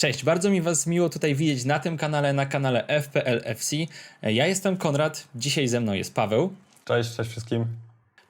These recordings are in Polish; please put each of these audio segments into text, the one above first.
Cześć, bardzo mi Was miło tutaj widzieć na tym kanale, na kanale FPL FC. Ja jestem Konrad, dzisiaj ze mną jest Paweł. Cześć, cześć wszystkim.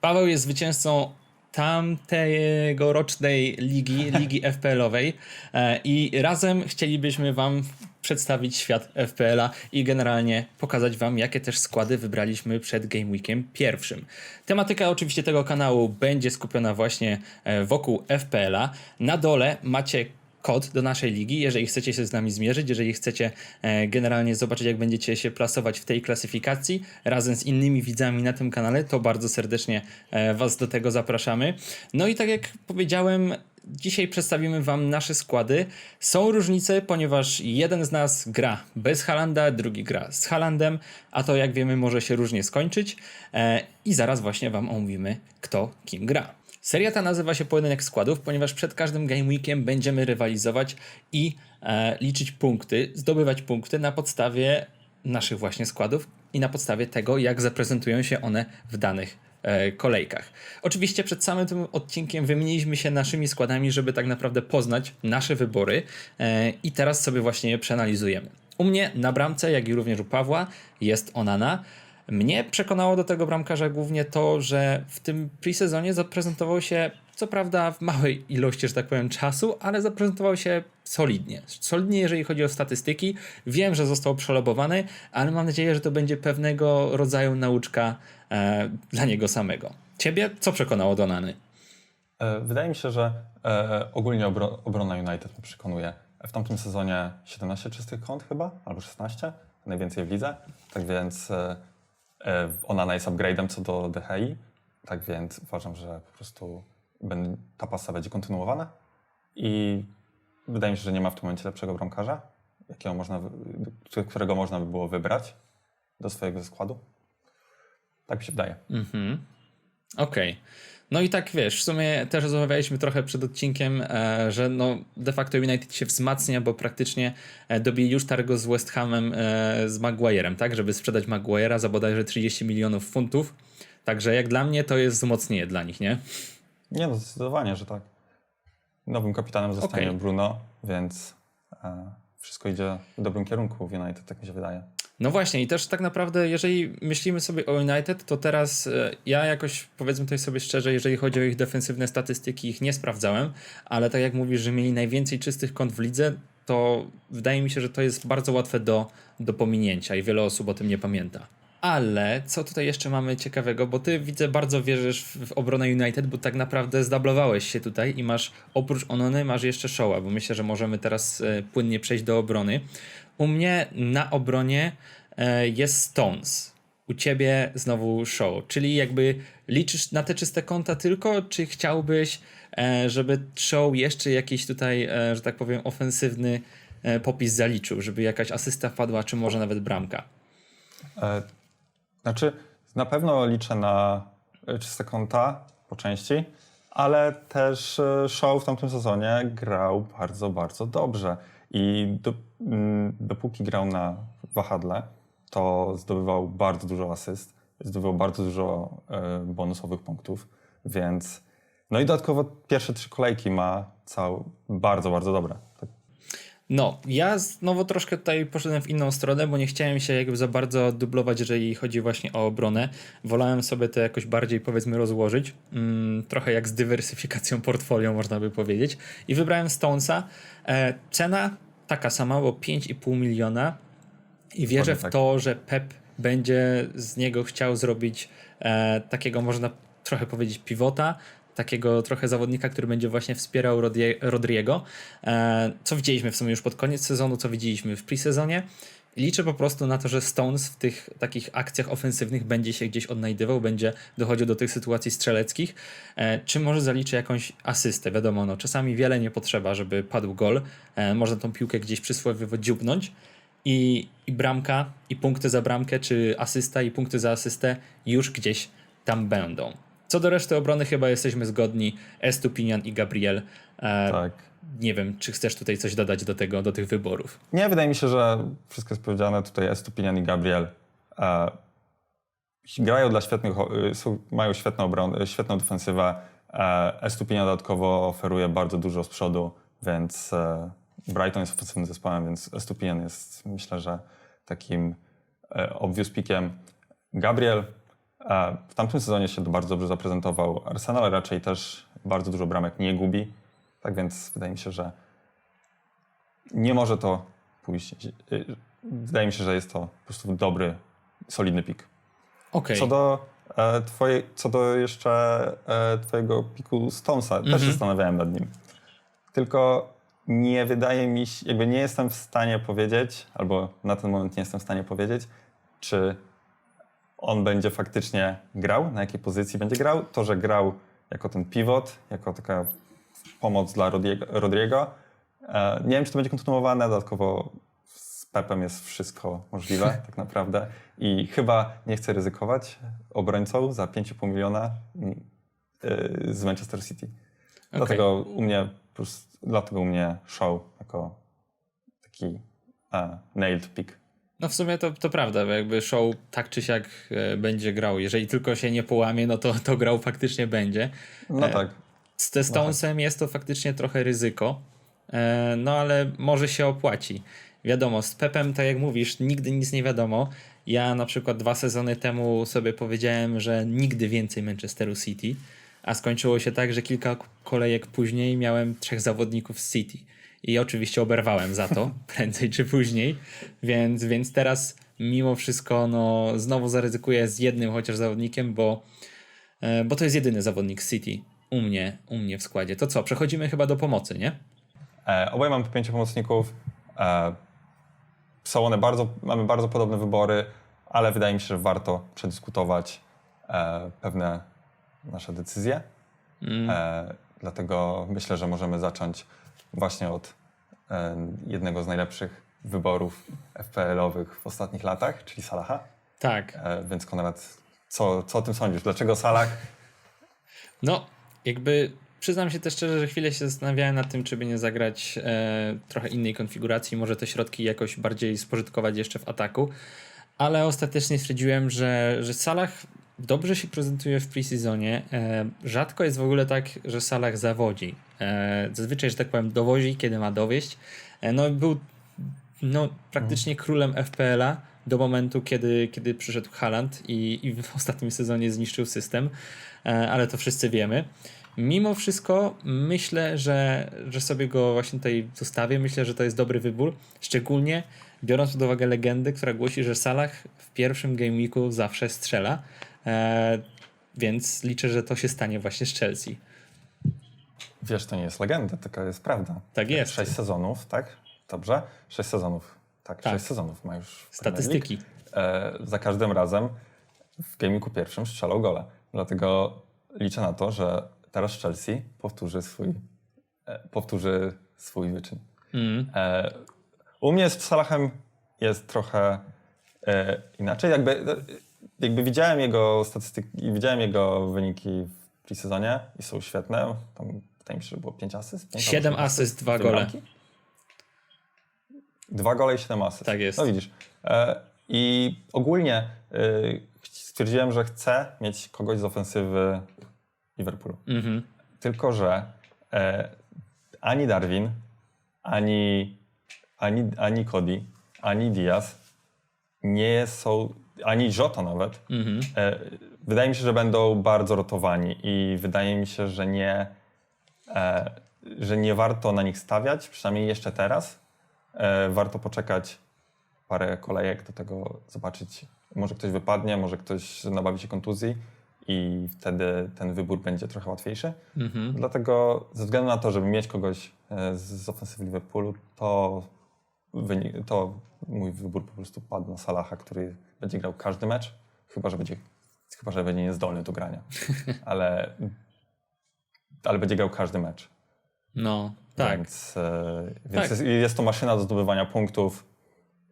Paweł jest zwycięzcą tamtego rocznej ligi, ligi FPL-owej e, i razem chcielibyśmy Wam przedstawić świat FPL-a i generalnie pokazać Wam, jakie też składy wybraliśmy przed Game Weekiem pierwszym. Tematyka oczywiście tego kanału będzie skupiona właśnie e, wokół FPL-a. Na dole macie kod do naszej ligi, jeżeli chcecie się z nami zmierzyć, jeżeli chcecie e, generalnie zobaczyć, jak będziecie się plasować w tej klasyfikacji razem z innymi widzami na tym kanale, to bardzo serdecznie e, Was do tego zapraszamy. No i tak jak powiedziałem, dzisiaj przedstawimy Wam nasze składy. Są różnice, ponieważ jeden z nas gra bez Halanda, drugi gra z Halandem, a to jak wiemy może się różnie skończyć e, i zaraz właśnie Wam omówimy, kto kim gra. Seria ta nazywa się Pojedynek Składów, ponieważ przed każdym Game Weekiem będziemy rywalizować i e, liczyć punkty, zdobywać punkty na podstawie naszych właśnie składów i na podstawie tego, jak zaprezentują się one w danych e, kolejkach. Oczywiście przed samym tym odcinkiem wymieniliśmy się naszymi składami, żeby tak naprawdę poznać nasze wybory e, i teraz sobie właśnie je przeanalizujemy. U mnie na bramce, jak i również u Pawła jest Onana. Mnie przekonało do tego bramkarza głównie to, że w tym pre-sezonie zaprezentował się, co prawda w małej ilości, że tak powiem, czasu, ale zaprezentował się solidnie. Solidnie, jeżeli chodzi o statystyki. Wiem, że został przelobowany, ale mam nadzieję, że to będzie pewnego rodzaju nauczka e, dla niego samego. Ciebie co przekonało do Nany? E, Wydaje mi się, że e, ogólnie obro, obrona United mnie przekonuje. W tamtym sezonie 17 czystych kąt chyba, albo 16, najwięcej w lidze. Tak więc e, e, ona jest upgrade'em co do DHI. Tak więc uważam, że po prostu ta pasa będzie kontynuowana. I wydaje mi się, że nie ma w tym momencie lepszego bramkarza, jakiego można, którego można by było wybrać do swojego składu. Tak mi się wydaje. Mhm. Okej. No i tak wiesz, w sumie też rozmawialiśmy trochę przed odcinkiem, e, że no de facto United się wzmacnia, bo praktycznie e, dobili już targo z West Hamem e, z Maguirem, tak? Żeby sprzedać Maguire'a za bodajże 30 milionów funtów. Także jak dla mnie to jest wzmocnienie dla nich, nie? Nie, no zdecydowanie, że tak. Nowym kapitanem zostanie Okej. Bruno, więc wszystko idzie w dobrym kierunku w United, tak mi się wydaje. No właśnie, i też tak naprawdę, jeżeli myślimy sobie o United, to teraz e, ja jakoś, powiedzmy tutaj sobie szczerze, jeżeli chodzi o ich defensywne statystyki, ich nie sprawdzałem, ale tak jak mówisz, że mieli najwięcej czystych kąt w lidze, to wydaje mi się, że to jest bardzo łatwe do, do pominięcia i wiele osób o tym nie pamięta. Ale co tutaj jeszcze mamy ciekawego, bo ty widzę bardzo wierzysz w, obronę United, bo tak naprawdę zdablowałeś się tutaj i masz oprócz Onony masz jeszcze Showa, bo myślę, że możemy teraz e, płynnie przejść do obrony. U mnie na obronie e, jest Stones. U ciebie znowu Show, czyli jakby liczysz na te czyste konta tylko, czy chciałbyś, e, żeby Show jeszcze jakiś tutaj, e, że tak powiem, ofensywny popis zaliczył, żeby jakaś asysta wpadła, czy może nawet bramka? Znaczy, na pewno liczę na czyste konta po części, ale też Show w tamtym sezonie grał bardzo, bardzo dobrze. I do, dopóki grał na wahadle, to zdobywał bardzo dużo asyst, zdobywał bardzo dużo e, bonusowych punktów, więc no i dodatkowo pierwsze trzy kolejki ma cał, bardzo, bardzo dobre. Tak, No, ja znowu troszkę tutaj poszedłem w inną stronę, bo nie chciałem się jakby za bardzo dublować, jeżeli chodzi właśnie o obronę. Wolałem sobie to jakoś bardziej powiedzmy rozłożyć, mm, trochę jak z dywersyfikacją portfolio można by powiedzieć. I wybrałem Stonesa. E, cena taka sama, bo 5,5 miliona i wierzę w tak. to, że Pep będzie z niego chciał zrobić e, takiego, można trochę powiedzieć, pivota, takiego trochę zawodnika, który będzie właśnie wspierał Rodrie- Rodriego, e, co widzieliśmy w sumie już pod koniec sezonu, co widzieliśmy w pre-sezonie. Liczę po prostu na to, że Stones w tych takich akcjach ofensywnych będzie się gdzieś odnajdywał, będzie dochodził do tych sytuacji strzeleckich, e, czy może zaliczy jakąś asystę. Wiadomo, no, czasami wiele nie potrzeba, żeby padł gol. E, można tą piłkę gdzieś przysłowiowo dziubnąć, i, i bramka, i punkty za bramkę, czy asysta, i punkty za asystę już gdzieś tam będą. Co do reszty obrony, chyba jesteśmy zgodni. Estupinian i Gabriel. E, tak. Nie wiem, czy chcesz tutaj coś dodać do tego, do tych wyborów. Nie, wydaje mi się, że wszystko jest powiedziane. Tutaj Estupinian i Gabriel e, grają dla świetnych, e, są, mają świetną, obron, świetną defensywę. E, Estupinian dodatkowo oferuje bardzo dużo z przodu, więc e, Brighton jest ofensywnym zespołem, więc Estupinian jest myślę, że takim e, obvious pickiem. Gabriel w tamtym sezonie się bardzo dobrze zaprezentował. Arsenal raczej też bardzo dużo bramek nie gubi. Tak więc wydaje mi się, że nie może to pójść. Wydaje mi się, że jest to po prostu dobry, solidny pik. Okej. Co do, e, twojej, co do jeszcze e, twojego piku Stonesa, też Mhm. się zastanawiałem nad nim. Tylko nie wydaje mi się, jakby nie jestem w stanie powiedzieć, albo na ten moment nie jestem w stanie powiedzieć, czy on będzie faktycznie grał, na jakiej pozycji będzie grał. To, że grał jako ten pivot, jako taka pomoc dla Rodiego, Rodriego. E, nie wiem, czy to będzie kontynuowane, dodatkowo z Pepem jest wszystko możliwe tak naprawdę i chyba nie chcę ryzykować obrońcą za 5,5 miliona mm, y, z Manchester City. Dlatego u mnie dlatego u mnie show jako taki e, nailed pick. No w sumie to, to prawda, bo jakby show tak czy siak e, będzie grał. Jeżeli tylko się nie połamie, no to, to grał faktycznie będzie. No E, tak. Z te Stonesem jest to faktycznie trochę ryzyko, e, no ale może się opłaci. Wiadomo, z Pepem, tak jak mówisz, nigdy nic nie wiadomo. Ja na przykład dwa sezony temu sobie powiedziałem, że nigdy więcej Manchesteru City, a skończyło się tak, że kilka kolejek później miałem trzech zawodników z City. I oczywiście oberwałem za to, prędzej czy później, więc, więc teraz mimo wszystko no, znowu zaryzykuję z jednym chociaż zawodnikiem, bo E, bo to jest jedyny zawodnik City u mnie, u mnie w składzie. To co, przechodzimy chyba do pomocy, nie? E, oboje mamy pięciu pomocników. E, są one bardzo, mamy bardzo podobne wybory, ale wydaje mi się, że warto przedyskutować e, pewne nasze decyzje. E, dlatego myślę, że możemy zacząć właśnie od e, jednego z najlepszych wyborów FPL-owych w ostatnich latach, czyli Salaha. Tak. E, więc Konrad, co, co o tym sądzisz? Dlaczego Salah? No, jakby przyznam się też szczerze, że chwilę się zastanawiałem nad tym, czy by nie zagrać e, trochę innej konfiguracji, może te środki jakoś bardziej spożytkować jeszcze w ataku, ale ostatecznie stwierdziłem, że, że Salah dobrze się prezentuje w preseasonie. E, rzadko jest w ogóle tak, że Salah zawodzi. E, zazwyczaj, że tak powiem, dowozi, kiedy ma dowieść. E, no był no, praktycznie królem FPL-a do momentu, kiedy, kiedy przyszedł Haaland i, i w ostatnim sezonie zniszczył system, ale to wszyscy wiemy. Mimo wszystko myślę, że, że sobie go właśnie tutaj zostawię. Myślę, że to jest dobry wybór, szczególnie biorąc pod uwagę legendę, która głosi, że Salah w pierwszym game weeku zawsze strzela, e, więc liczę, że to się stanie właśnie z Chelsea. Wiesz, to nie jest legenda, taka jest prawda. Tak jest. Sześć sezonów, tak? Dobrze? Sześć sezonów. Tak, Tak. sześć sezonów ma już. Statystyki. E, za każdym razem w gamingu pierwszym strzelał gole. Dlatego liczę na to, że teraz Chelsea powtórzy swój, e, powtórzy swój wyczyn. Mm. U mnie z Salahem jest trochę e, inaczej. Jakby, jakby widziałem jego statystyki, widziałem jego wyniki w presezonie i są świetne. Tam wydaje mi się, że było 5 asyst. pięć Siedem albo asyst, dwa dwie gole. bramki. Dwa gole i siedem asyst. Tak jest. No widzisz. I ogólnie e, stwierdziłem, że chcę mieć kogoś z ofensywy Liverpoolu. Mhm. Tylko, że e, ani Darwin, ani, ani, ani Cody, ani Diaz nie są, ani Jota nawet, Mhm. e, wydaje mi się, że będą bardzo rotowani i wydaje mi się, że nie, e, że nie warto na nich stawiać, przynajmniej jeszcze teraz. E, warto poczekać parę kolejek do tego, zobaczyć, może ktoś wypadnie, może ktoś nabawi się kontuzji i wtedy ten wybór będzie trochę łatwiejszy. Mhm. Dlatego ze względu na to, żeby mieć kogoś e, z, ofensywy Liverpoolu, to, to mój wybór po prostu padł na Salaha, który będzie grał każdy mecz, chyba że będzie, chyba, że będzie niezdolny do grania. Ale, ale będzie grał każdy mecz. No, tak. Więc, e, więc Tak. Jest, jest to maszyna do zdobywania punktów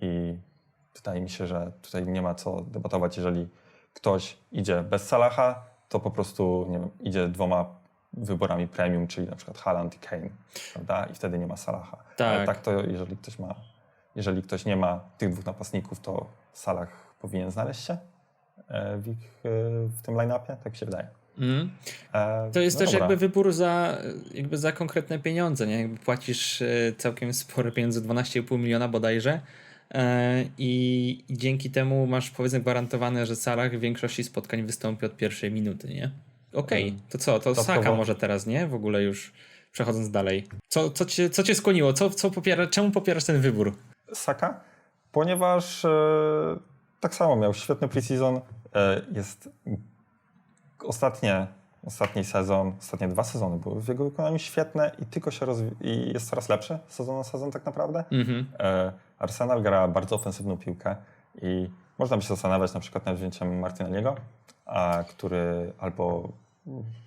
i wydaje mi się, że tutaj nie ma co debatować. Jeżeli ktoś idzie bez Salaha, to po prostu nie wiem, idzie dwoma wyborami premium, czyli na przykład Haaland i Kane, prawda? I wtedy nie ma Salaha. Tak. Ale tak to jeżeli ktoś ma, jeżeli ktoś nie ma tych dwóch napastników, to Salah powinien znaleźć się e, w, ich, e, w tym line-upie, tak mi się wydaje. Mm. To jest no też dobra. jakby wybór za, jakby za konkretne pieniądze, nie? Jakby płacisz całkiem spore pieniądze, 12,5 miliona bodajże i, i dzięki temu masz powiedzmy gwarantowane, że Salah w większości spotkań wystąpi od pierwszej minuty, nie? Okej, Mm. to co, to Saka może teraz, nie? W ogóle już przechodząc dalej. Co, co, cię, co cię skłoniło? Co, co popiera, czemu popierasz ten wybór? Saka, ponieważ e, tak samo miał świetny preseason. E, jest ostatnie, ostatni sezon, ostatnie dwa sezony były w jego wykonaniu świetne i tylko się rozwi- i jest coraz lepszy sezon na sezon tak naprawdę. Mhm. E, Arsenal gra bardzo ofensywną piłkę i można by się zastanawiać na przykład nad wzięciem Martinelliego, a który albo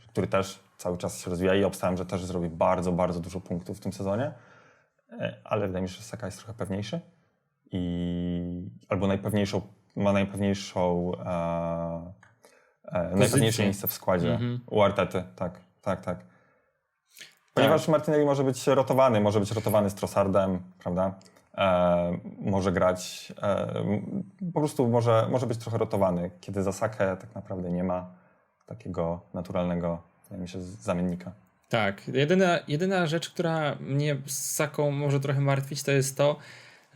który też cały czas się rozwija i obstałem, że też zrobi bardzo, bardzo dużo punktów w tym sezonie, E, ale wydaje mi się, że Saka jest trochę pewniejszy i albo najpewniejszą, ma najpewniejszą e, e, najpewniejsze miejsce w składzie Mhm. u Artety, tak, tak, tak. Ponieważ Martinelli może być rotowany, może być rotowany z Trossardem, prawda? E, może grać, e, po prostu może, może być trochę rotowany, kiedy za Sakę tak naprawdę nie ma takiego naturalnego, wydaje mi się, zamiennika. Tak, jedyna, jedyna rzecz, która mnie z Saką może trochę martwić, to jest to,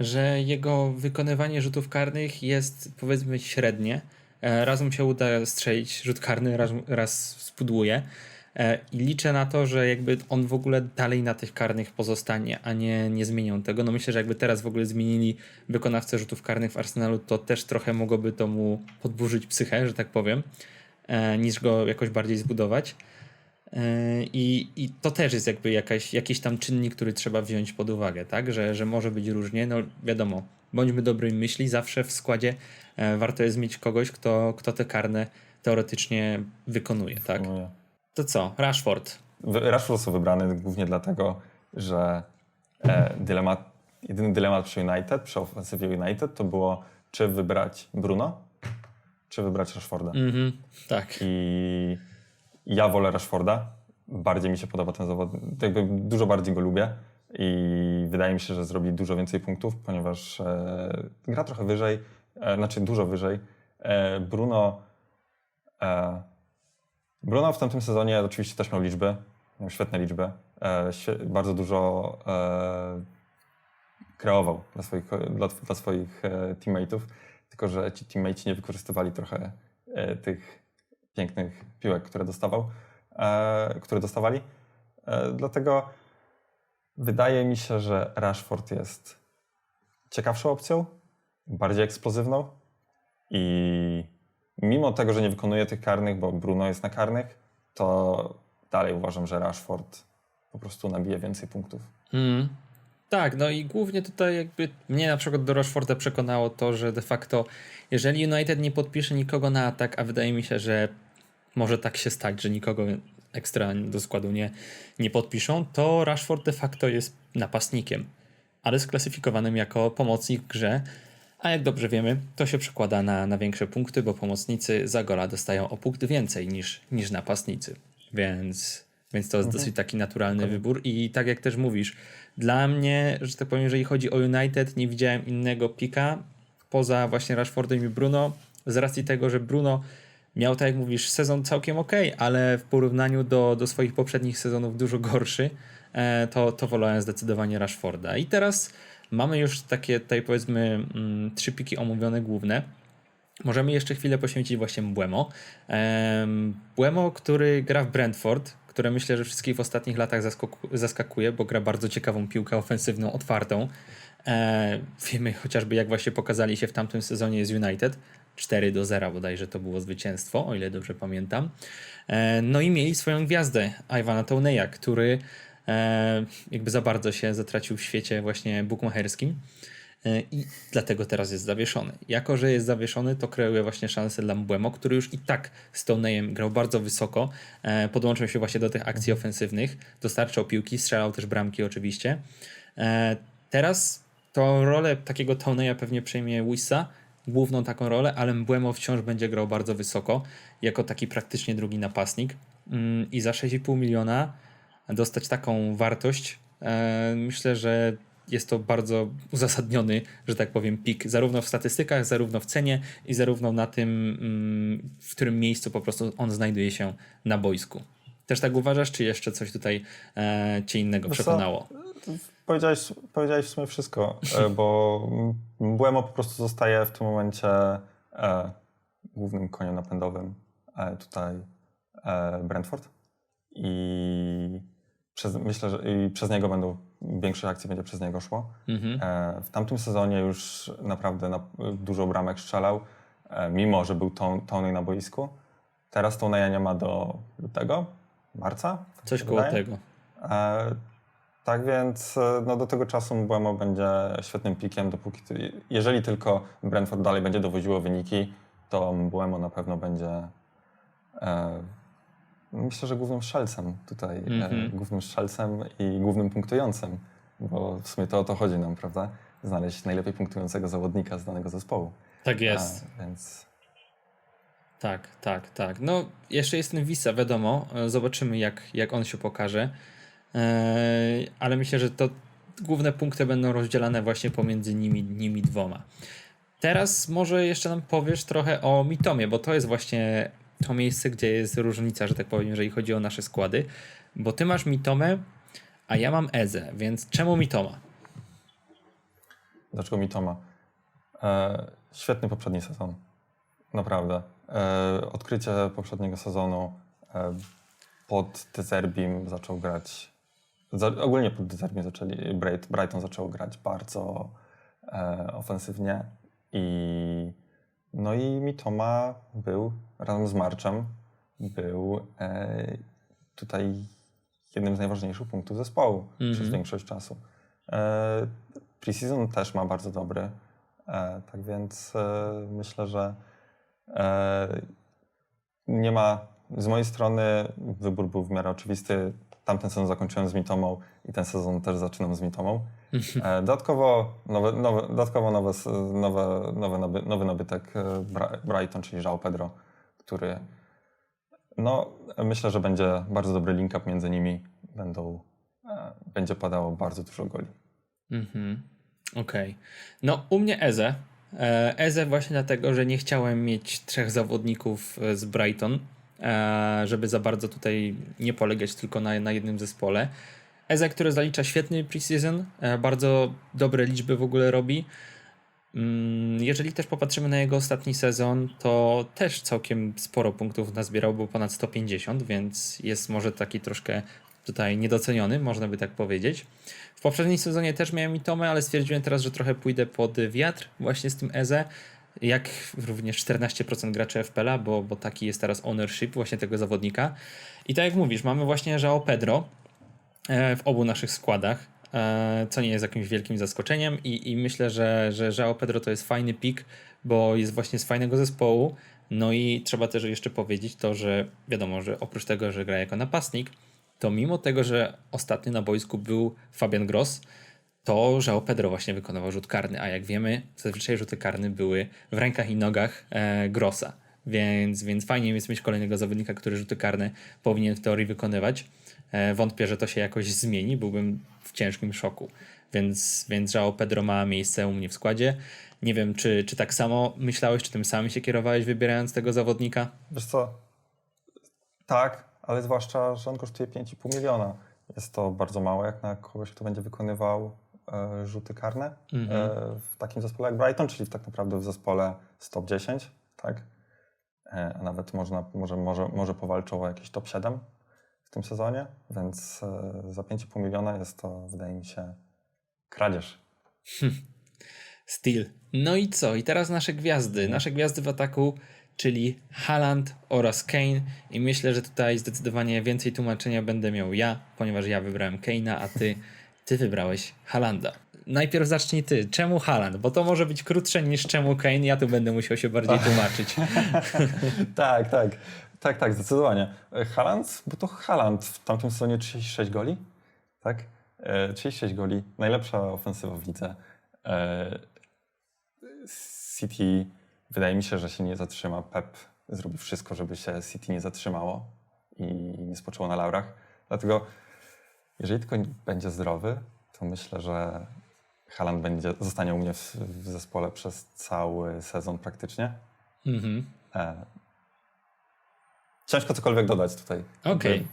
że jego wykonywanie rzutów karnych jest powiedzmy średnie. E, Raz mu się uda strzelić rzut karny, raz, raz spudłuje. E, I liczę na to, że jakby on w ogóle dalej na tych karnych pozostanie, a nie, nie zmienią tego. No myślę, że jakby teraz w ogóle zmienili wykonawcę rzutów karnych w Arsenalu, to też trochę mogłoby to mu podburzyć psychę, że tak powiem, e, niż go jakoś bardziej zbudować. Yy, I, I to też jest jakby jakaś, jakiś tam czynnik, który trzeba wziąć pod uwagę, tak? Że, że może być różnie. No wiadomo, bądźmy dobrej myśli, zawsze w składzie e, warto jest mieć kogoś, kto, kto te karne teoretycznie wykonuje, tak? Nie. To co? Rashford. Rashford został wybrany głównie dlatego, że e, dylemat, jedyny dylemat przy United, przy ofensywie United, to było czy wybrać Bruno, czy wybrać Rashforda. Mhm, tak. I ja wolę Rashforda. Bardziej mi się podoba ten zawodnik. Jakby dużo bardziej go lubię i wydaje mi się, że zrobi dużo więcej punktów, ponieważ e, gra trochę wyżej, e, znaczy dużo wyżej. E, Bruno. E, Bruno w tamtym sezonie oczywiście też miał liczby, miał świetne liczby. E, bardzo dużo e, kreował dla swoich, dla, dla swoich e, teammateów, tylko że ci teammateci nie wykorzystywali trochę tych pięknych piłek, które dostawał, które dostawali. Dlatego wydaje mi się, że Rashford jest ciekawszą opcją, bardziej eksplozywną i mimo tego, że nie wykonuje tych karnych, bo Bruno jest na karnych, to dalej uważam, że Rashford po prostu nabije więcej punktów. Mm. Tak, no i głównie tutaj jakby mnie na przykład do Rashforda przekonało to, że de facto jeżeli United nie podpisze nikogo na atak, a wydaje mi się, że może tak się stać, że nikogo ekstra do składu nie, nie podpiszą, to Rashford de facto jest napastnikiem, ale sklasyfikowanym jako pomocnik w grze, a jak dobrze wiemy, to się przekłada na, na większe punkty, bo pomocnicy za gola dostają o punkt więcej niż, niż napastnicy, więc, więc to jest dosyć taki naturalny wybór. I tak jak też mówisz, dla mnie, że tak powiem, jeżeli chodzi o United, nie widziałem innego pika poza właśnie Rashfordem i Bruno, z racji tego, że Bruno miał, tak jak mówisz, sezon całkiem ok, ale w porównaniu do, do swoich poprzednich sezonów dużo gorszy, e, to, to wolałem zdecydowanie Rashforda. I teraz mamy już takie tutaj powiedzmy mm, trzy piki omówione główne. Możemy jeszcze chwilę poświęcić właśnie Błemo. Em, Błemo, który gra w Brentford, które myślę, że wszystkich w ostatnich latach zaskakuje, bo gra bardzo ciekawą piłkę ofensywną, otwartą. E, wiemy chociażby, jak właśnie pokazali się w tamtym sezonie z United. 4 do 0 bodajże to było zwycięstwo, o ile dobrze pamiętam. E, no i mieli swoją gwiazdę, Iwana Touneja, który jakby za bardzo się zatracił w świecie właśnie bukmacherskim. E, I dlatego teraz jest zawieszony. Jako, że jest zawieszony, to kreuje właśnie szansę dla Mbłemo, który już i tak z Toneyem grał bardzo wysoko. E, podłączył się właśnie do tych akcji ofensywnych, dostarczał piłki, strzelał też bramki oczywiście. E, teraz tą rolę takiego Toneya pewnie przejmie Wissa, główną taką rolę, ale Mbłemo wciąż będzie grał bardzo wysoko, jako taki praktycznie drugi napastnik. Mm, I za 6,5 miliona dostać taką wartość, e, myślę, że jest to bardzo uzasadniony, że tak powiem, pik, zarówno w statystykach, zarówno w cenie i zarówno na tym, mm, w którym miejscu po prostu on znajduje się na boisku. Też tak uważasz, czy jeszcze coś tutaj e, cię innego co? przekonało? Powiedziałeś, powiedziałeś w sumie wszystko, e, bo Błemo po prostu zostaje w tym momencie e, głównym koniem napędowym e, tutaj e, Brentford i przez, myślę, że i przez niego będą, większość akcji będzie przez niego szło. Mhm. E, w tamtym sezonie już naprawdę na, dużo bramek strzelał, e, mimo że był Ton- Tony na boisku. Teraz Toneja nie ma do lutego, marca? tak Coś się koło wydaje? tego. E, tak więc e, no, do tego czasu Mbeumo będzie świetnym pikiem, dopóki jeżeli tylko Brentford dalej będzie dowodziło wyniki, to Mbeumo na pewno będzie e, myślę, że głównym strzelcem tutaj, Mhm. e, głównym strzelcem i głównym punktującym, bo w sumie to o to chodzi nam, prawda? Znaleźć najlepiej punktującego zawodnika z danego zespołu. Tak jest. A, więc Tak, tak, tak. No, jeszcze jest ten Visa, wiadomo. E, Zobaczymy, jak, jak on się pokaże. Eee, ale myślę, że to główne punkty będą rozdzielane właśnie pomiędzy nimi, nimi dwoma. Teraz może jeszcze nam powiesz trochę o Mitomie, bo to jest właśnie to miejsce, gdzie jest różnica, że tak powiem, jeżeli chodzi o nasze składy. Bo ty masz Mitomę, a ja mam Eze, więc czemu Mitoma? Dlaczego Mitoma? E, świetny poprzedni sezon. Naprawdę. E, odkrycie poprzedniego sezonu e, pod Dezerbim zaczął grać. Za, ogólnie pod Dezerbim zaczęli. Bright- Brighton zaczął grać bardzo e, ofensywnie. I, no i Mitoma był razem z Marczem był e, tutaj jednym z najważniejszych punktów zespołu przez większość czasu. E, Preseason też ma bardzo dobry. E, tak więc e, myślę, że e, nie ma. Z mojej strony wybór był w miarę oczywisty. Tamten sezon zakończyłem z Mitomą i ten sezon też zaczynam z Mitomą. E, dodatkowo nowe, nowe, dodatkowo nowe, nowe, nowe, naby, nowy nabytek e, Brighton, czyli João Pedro, który no, myślę, że będzie bardzo dobry link-up między nimi. Będą, e, będzie padało bardzo dużo goli. Mhm. Okej. No, u mnie Eze. Eze właśnie dlatego, że nie chciałem mieć trzech zawodników z Brighton, żeby za bardzo tutaj nie polegać tylko na, na jednym zespole. Eze, który zalicza świetny preseason, e, bardzo dobre liczby w ogóle robi. Mm, Jeżeli też popatrzymy na jego ostatni sezon, to też całkiem sporo punktów nazbierał, bo ponad 150, więc jest może taki troszkę tutaj niedoceniony, można by tak powiedzieć. W poprzednim sezonie też miałem Mitomę, ale stwierdziłem teraz, że trochę pójdę pod wiatr właśnie z tym Eze, jak również 14% graczy FPL-a, bo, bo taki jest teraz ownership właśnie tego zawodnika. I tak jak mówisz, mamy właśnie João Pedro e, w obu naszych składach, e, co nie jest jakimś wielkim zaskoczeniem i, i myślę, że, że João Pedro to jest fajny pik, bo jest właśnie z fajnego zespołu. No i trzeba też jeszcze powiedzieć to, że wiadomo, że oprócz tego, że gra jako napastnik, to mimo tego, że ostatnio na boisku był Fabian Gross, to João Pedro właśnie wykonywał rzut karny, a jak wiemy, zazwyczaj rzuty karne były w rękach i nogach e, Grossa. Więc, więc fajnie jest mieć kolejnego zawodnika, który rzuty karne powinien w teorii wykonywać. E, wątpię, że to się jakoś zmieni, byłbym w ciężkim szoku. Więc, więc João Pedro ma miejsce u mnie w składzie. Nie wiem, czy, czy tak samo myślałeś, czy tym samym się kierowałeś, wybierając tego zawodnika? Wiesz co? Tak, ale zwłaszcza, że on kosztuje 5,5 miliona. Jest to bardzo mało jak na kogoś, kto będzie wykonywał rzuty karne e, w takim zespole jak Brighton, czyli tak naprawdę w zespole z top 10, tak? E, a nawet można, może, może, może powalczą o jakieś top 7 w tym sezonie, więc e, za 5,5 miliona jest to, wydaje mi się, kradzież. Steel. No i co? I teraz nasze gwiazdy. Nasze gwiazdy w ataku, czyli Haaland oraz Kane. I myślę, że tutaj zdecydowanie więcej tłumaczenia będę miał ja, ponieważ ja wybrałem Kane'a, a ty, ty wybrałeś Haalanda. Najpierw zacznij ty. Czemu Haaland? Bo to może być krótsze niż czemu Kane. Ja tu będę musiał się bardziej tłumaczyć. tak, tak. Tak, tak, zdecydowanie. E, Haaland, bo to Haaland w tamtym sezonie 36 goli, tak? E, 36 goli, najlepsza ofensywa w lidze. E, City, wydaje mi się, że się nie zatrzyma. Pep zrobi wszystko, żeby się City nie zatrzymało i nie spoczęło na laurach. Dlatego, jeżeli tylko będzie zdrowy, to myślę, że Haaland będzie, zostanie u mnie w, w zespole przez cały sezon praktycznie. Mhm. E, ciężko cokolwiek dodać tutaj. Okej.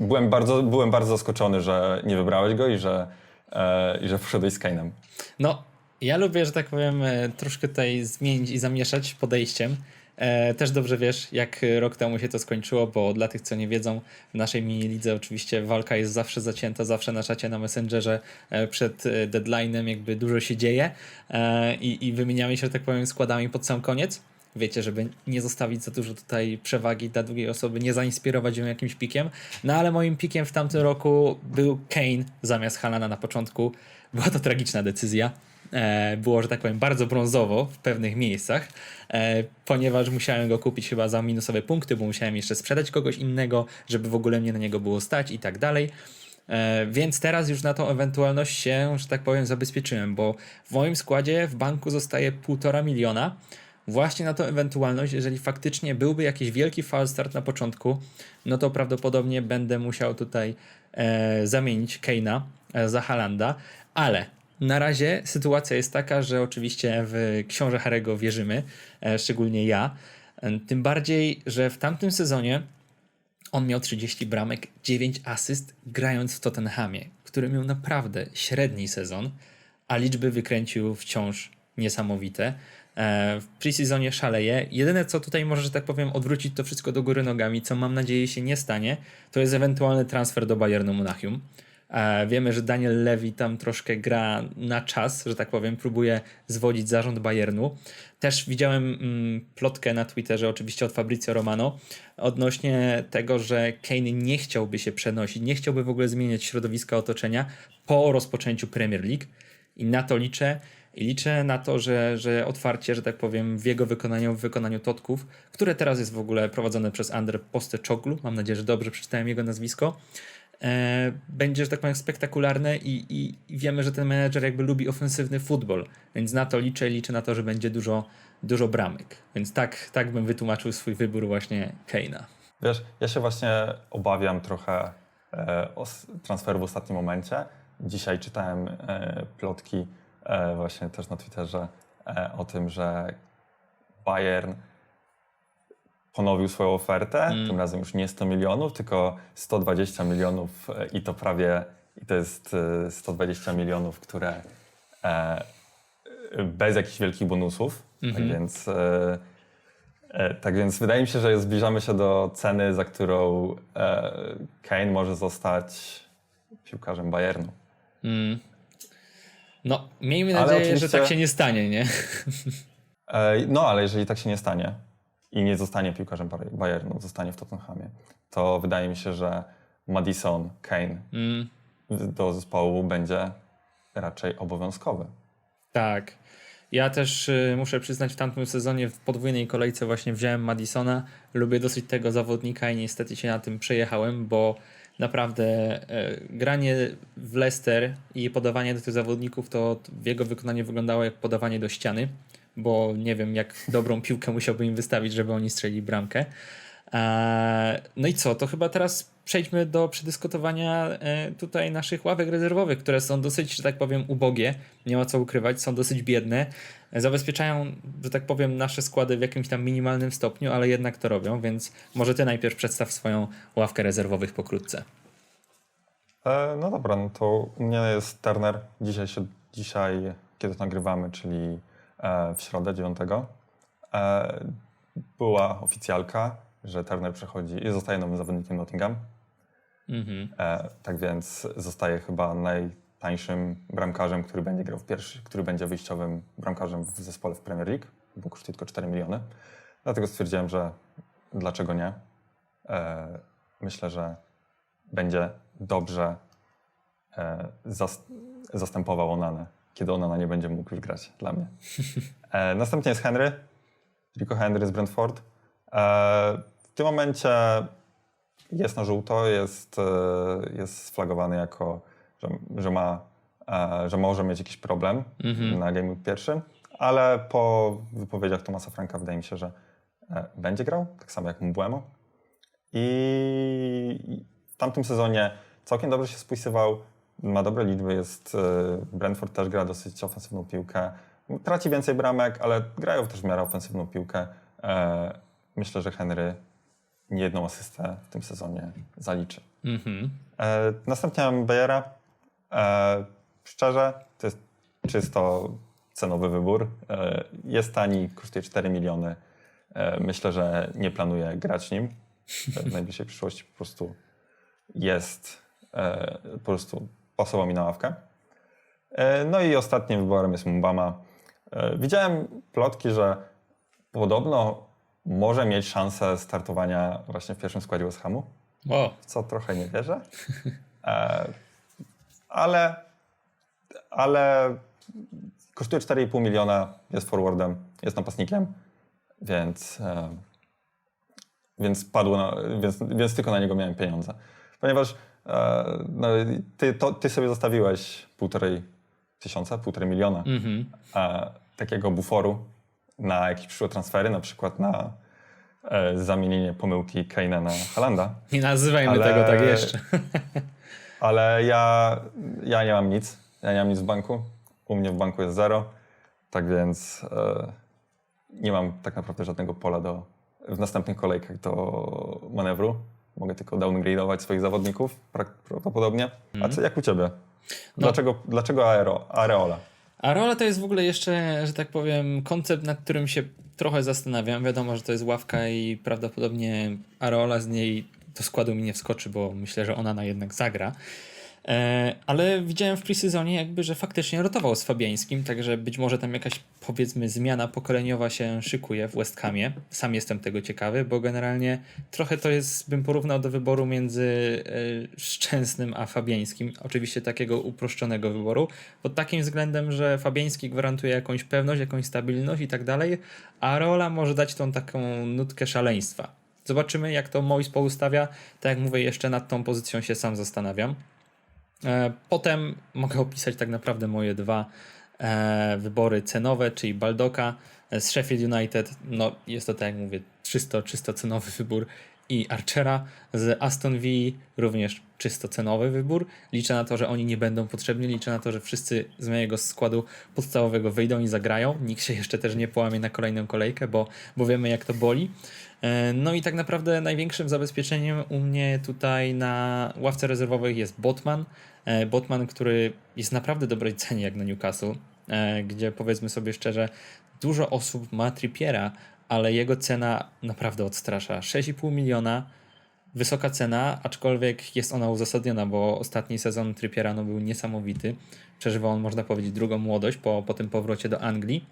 Byłem bardzo, byłem bardzo zaskoczony, że nie wybrałeś go i że, e, i że poszedłeś z Kane'em. No, ja lubię, że tak powiem, e, troszkę tutaj zmienić i zamieszać podejściem. E, też dobrze wiesz, jak rok temu się to skończyło, bo dla tych, co nie wiedzą, w naszej mini lidze oczywiście walka jest zawsze zacięta, zawsze na czacie, na Messengerze e, przed e, deadline'em jakby dużo się dzieje i, i wymieniamy się, że tak powiem, składami pod sam koniec. Wiecie, żeby nie zostawić za dużo tutaj przewagi dla drugiej osoby, nie zainspirować ją jakimś pikiem. No ale moim pikiem w tamtym roku był Kane zamiast Halana na początku. Była to tragiczna decyzja. E, było, że tak powiem, bardzo brązowo w pewnych miejscach, e, ponieważ musiałem go kupić chyba za minusowe punkty, bo musiałem jeszcze sprzedać kogoś innego, żeby w ogóle mnie na niego było stać i tak dalej. E, Więc teraz już na tą ewentualność się, że tak powiem, zabezpieczyłem, bo w moim składzie w banku zostaje półtora miliona właśnie na tą ewentualność, jeżeli faktycznie byłby jakiś wielki fal start na początku, no to prawdopodobnie będę musiał tutaj e, zamienić Keina za Halanda, ale na razie sytuacja jest taka, że oczywiście w książę Harego wierzymy, e, szczególnie ja, e, tym bardziej, że w tamtym sezonie on miał 30 bramek, 9 asyst, grając w Tottenhamie, który miał naprawdę średni sezon, a liczby wykręcił wciąż niesamowite. E, W preseasonie szaleje. Jedyne, co tutaj może, że tak powiem, odwrócić to wszystko do góry nogami, co mam nadzieję się nie stanie, to jest ewentualny transfer do Bayernu Monachium. E, Wiemy, że Daniel Levy tam troszkę gra na czas, że tak powiem, próbuje zwodzić zarząd Bayernu. Też widziałem mm, plotkę na Twitterze, oczywiście od Fabrizio Romano, odnośnie tego, że Kane nie chciałby się przenosić, nie chciałby w ogóle zmieniać środowiska otoczenia po rozpoczęciu Premier League. I na to liczę. I liczę na to, że, że otwarcie, że tak powiem, w jego wykonaniu, w wykonaniu Totków, które teraz jest w ogóle prowadzone przez Andre Posteczoglu, mam nadzieję, że dobrze przeczytałem jego nazwisko, będzie, że tak powiem, spektakularne i, i, wiemy, że ten menedżer jakby lubi ofensywny futbol, więc na to liczę, liczę na to, że będzie dużo, dużo bramek. Więc tak, tak bym wytłumaczył swój wybór właśnie Keina. Wiesz, ja się właśnie obawiam trochę e, transferu w ostatnim momencie. Dzisiaj czytałem e, plotki e, właśnie też na Twitterze e, o tym, że Bayern ponowił swoją ofertę, tym razem już nie 100 milionów, tylko 120 milionów e, i to prawie, i to jest e, 120 milionów, które e, bez jakichś wielkich bonusów, tak więc e, E, Tak więc wydaje mi się, że zbliżamy się do ceny, za którą e, Kane może zostać piłkarzem Bayernu. No, miejmy nadzieję, że tak się nie stanie, nie? E, no ale jeżeli tak się nie stanie i nie zostanie piłkarzem Bay- Bayernu, zostanie w Tottenhamie, to wydaje mi się, że Madison, Kane Mm. do zespołu będzie raczej obowiązkowy. Tak. Ja też y, muszę przyznać, w tamtym sezonie w podwójnej kolejce właśnie wziąłem Madisona. Lubię dosyć tego zawodnika i niestety się na tym przejechałem, bo naprawdę e, granie w Leicester i podawanie do tych zawodników to w jego wykonaniu wyglądało jak podawanie do ściany, bo nie wiem jak dobrą piłkę musiałby im wystawić, żeby oni strzelili bramkę. E, No i co, to chyba teraz przejdźmy do przedyskutowania e, tutaj naszych ławek rezerwowych, które są dosyć, że tak powiem, ubogie, nie ma co ukrywać, są dosyć biedne. E, Zabezpieczają, że tak powiem, nasze składy w jakimś tam minimalnym stopniu, ale jednak to robią, więc może ty najpierw przedstaw swoją ławkę rezerwowych pokrótce. No dobra, no to u mnie jest Turner. Dzisiaj, się, dzisiaj kiedy to nagrywamy, czyli w środę 9, e, była oficjalka, że Turner przechodzi i zostaje nowym zawodnikiem Nottingham. Mhm. E, tak więc zostaje chyba najtańszym bramkarzem, który będzie grał w pierwszy, który będzie wyjściowym bramkarzem w zespole w Premier League, bo kosztuje tylko 4 miliony. Dlatego stwierdziłem, że dlaczego nie. E, myślę, że będzie dobrze e, zas- zastępował Onanę, kiedy Onana nie będzie mógł już grać dla mnie. E, następnie jest Henry, Rico Henry z Brentford. E, w tym momencie jest na żółto, jest, e, jest sflagowany jako, że, że, ma, e, że może mieć jakiś problem na Game pierwszym, ale po wypowiedziach Tomasa Franka wydaje mi się, że e, będzie grał, tak samo jak Mbuemo. I w tamtym sezonie całkiem dobrze się spisywał. Ma dobre liczby, jest, e, Brentford też gra dosyć ofensywną piłkę. Traci więcej bramek, ale grają też w miarę ofensywną piłkę. E, Myślę, że Henry niejedną asystę w tym sezonie zaliczy. Mhm. E, Następnie mam Bayera. E, Szczerze, to jest czysto cenowy wybór. Jest tani, kosztuje 4 miliony. Myślę, że nie planuję grać nim w najbliższej przyszłości. Po prostu jest po prostu pasował mi na ławkę. E, No i ostatnim wyborem jest Mbama. E, Widziałem plotki, że podobno może mieć szansę startowania właśnie w pierwszym składzie West Hamu O, w co trochę nie wierzę. E, ale, ale kosztuje 4,5 miliona, jest forwardem, jest napastnikiem, więc, więc, padło na, więc, więc tylko na niego miałem pieniądze. Ponieważ no, ty, to, ty sobie zostawiłeś półtorej tysiąca, półtorej miliona mhm. e, takiego buforu na jakieś przyszłe transfery, na przykład na e, zamienienie pomyłki Kane'a na Halanda. Nie nazywajmy Ale- tego tak jeszcze. Ale ja, ja nie mam nic. Ja nie mam nic w banku. U mnie w banku jest zero. Tak więc e, nie mam tak naprawdę żadnego pola do, w następnych kolejkach do manewru. Mogę tylko downgrade'ować swoich zawodników pra- prawdopodobnie. A co jak u ciebie? Dlaczego, dlaczego aero, Areola? A rola to jest w ogóle jeszcze, że tak powiem, koncept, nad którym się trochę zastanawiam. Wiadomo, że to jest ławka i prawdopodobnie Areola z niej do składu mi nie wskoczy, bo myślę, że ona na jednak zagra. E, ale widziałem w preseasonie jakby, że faktycznie rotował z Fabiańskim, także być może tam jakaś powiedzmy zmiana pokoleniowa się szykuje w West Hamie. Sam jestem tego ciekawy, bo generalnie trochę to jest, bym porównał do wyboru między e, Szczęsnym a Fabiańskim. Oczywiście takiego uproszczonego wyboru, pod takim względem, że Fabiański gwarantuje jakąś pewność, jakąś stabilność i tak dalej, a Rola może dać tą taką nutkę szaleństwa. Zobaczymy, jak to Mois poustawia. Tak jak mówię, jeszcze nad tą pozycją się sam zastanawiam. E, Potem mogę opisać tak naprawdę moje dwa e, wybory cenowe, czyli Baldoka e, z Sheffield United. No, jest to tak jak mówię, czysto, czysto cenowy wybór. I Archera z Aston Villa również czysto cenowy wybór. Liczę na to, że oni nie będą potrzebni. Liczę na to, że wszyscy z mojego składu podstawowego wyjdą i zagrają. Nikt się jeszcze też nie połamie na kolejną kolejkę, bo, bo wiemy jak to boli. No i tak naprawdę największym zabezpieczeniem u mnie tutaj na ławce rezerwowej jest Botman. E, Botman, który jest naprawdę dobrej cenie jak na Newcastle, e, gdzie powiedzmy sobie szczerze, dużo osób ma Trippiera, ale jego cena naprawdę odstrasza. 6,5 miliona, wysoka cena, aczkolwiek jest ona uzasadniona, bo ostatni sezon Trippiera no, był niesamowity. Przeżywał on, można powiedzieć, drugą młodość po, po tym powrocie do Anglii.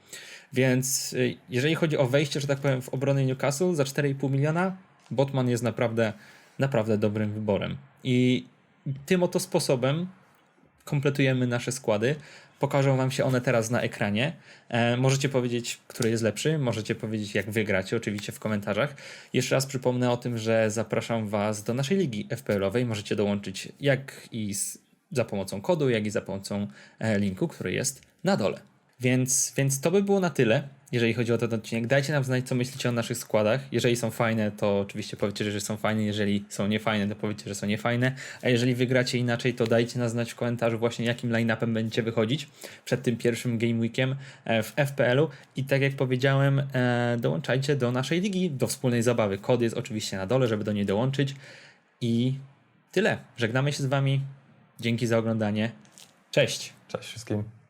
Więc y, jeżeli chodzi o wejście, że tak powiem, w obronę Newcastle za 4,5 miliona, Botman jest naprawdę, naprawdę dobrym wyborem. I tym oto sposobem kompletujemy nasze składy. Pokażą Wam się one teraz na ekranie. E, możecie powiedzieć, który jest lepszy, możecie powiedzieć, jak wygracie, oczywiście w komentarzach. Jeszcze raz przypomnę o tym, że zapraszam Was do naszej ligi FPL-owej. Możecie dołączyć jak i z, za pomocą kodu, jak i za pomocą e, linku, który jest na dole. Więc, więc to by było na tyle, jeżeli chodzi o ten odcinek. Dajcie nam znać, co myślicie o naszych składach. Jeżeli są fajne, to oczywiście powiedzcie, że są fajne. Jeżeli są niefajne, to powiedzcie, że są niefajne. A jeżeli wygracie inaczej, to dajcie nas znać w komentarzu właśnie, jakim line-upem będziecie wychodzić przed tym pierwszym game weekiem e, w FPL-u. I tak jak powiedziałem, e, dołączajcie do naszej ligi, do wspólnej zabawy. Kod jest oczywiście na dole, żeby do niej dołączyć. I tyle. Żegnamy się z Wami. Dzięki za oglądanie. Cześć. Cześć wszystkim.